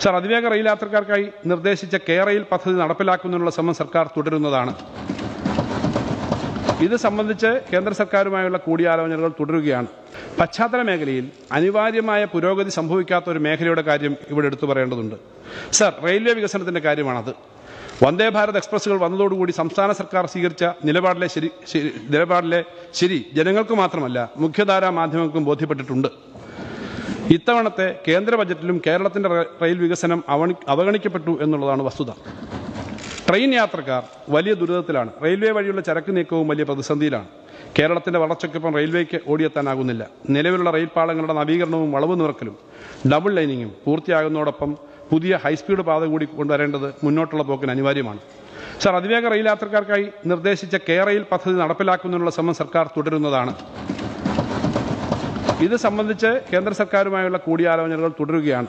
Sir അതിവേഗ rail യാത്രക്കാർക്കായി നിർദ്ദേശിച്ച K rail പദ്ധതി നടപ്പിലാക്കുന്നതിനുള്ള ശ്രമം സർക്കാർ തുടരുന്നതാണ്. ഇത് സംബന്ധിച്ച് കേന്ദ്ര സർക്കാരുമായുള്ള കൂടിയാലോചനകൾ തുടരുകയാണ്. പശ്ചാത്തല മേഖലയിൽ അനിവാര്യമായ പുരോഗതി സംഭവിക്കാത്ത ഒരു മേഖലയുടെ കാര്യം ഇവിടെ എടുത്തു പറയേണ്ടതുണ്ട്. സർ റെയിൽവേ വികസനത്തിന്റെ കാര്യമാണത്. വന്ദേ ഭാരത് എക്സ്പ്രസുകൾ വന്നതോടുകൂടി സംസ്ഥാന സർക്കാർ സ്വീകരിച്ച നിലപാടിലെ ശരി- നിലപാടിലെ ശരി ജനങ്ങൾക്ക് മാത്രമല്ല മുഖ്യധാരാ മാധ്യമങ്ങൾക്കും ബോധ്യപ്പെട്ടിട്ടുണ്ട്. ഇത്തവണത്തെ കേന്ദ്ര ബജറ്റിലും കേരളത്തിന്റെ റെയിൽ വികസനം അവഗണിക്കപ്പെട്ടു എന്നുള്ളതാണ് വസ്തുത. ട്രെയിൻ യാത്രക്കാർ വലിയ ദുരിതത്തിലാണ്. റെയിൽവേ വഴിയുള്ള ചരക്ക് നീക്കവും വലിയ പ്രതിസന്ധിയിലാണ്. കേരളത്തിന്റെ വളർച്ചയ്ക്കൊപ്പം റെയിൽവേക്ക് ഓടിയെത്താനാകുന്നില്ല. നിലവിലുള്ള റെയിൽ പാളങ്ങളുടെ നവീകരണവും വളവ് നിറക്കലും ഡബിൾ ലൈനിങ്ങും പൂർത്തിയാകുന്നതോടൊപ്പം പുതിയ ഹൈസ്പീഡ് പാത കൂടി കൊണ്ടുവരേണ്ടത് മുന്നോട്ടുള്ള പോക്കിന് അനിവാര്യമാണ്. സർ അതിവേഗ റെയിൽ യാത്രക്കാർക്കായി നിർദ്ദേശിച്ച കെ റെയിൽ പദ്ധതി നടപ്പിലാക്കുന്നതിനുള്ള ശ്രമം സർക്കാർ തുടരുന്നതാണ്. ഇത് സംബന്ധിച്ച് കേന്ദ്ര സർക്കാരുമായുള്ള കൂടിയാലോചനകൾ തുടരുകയാണ്.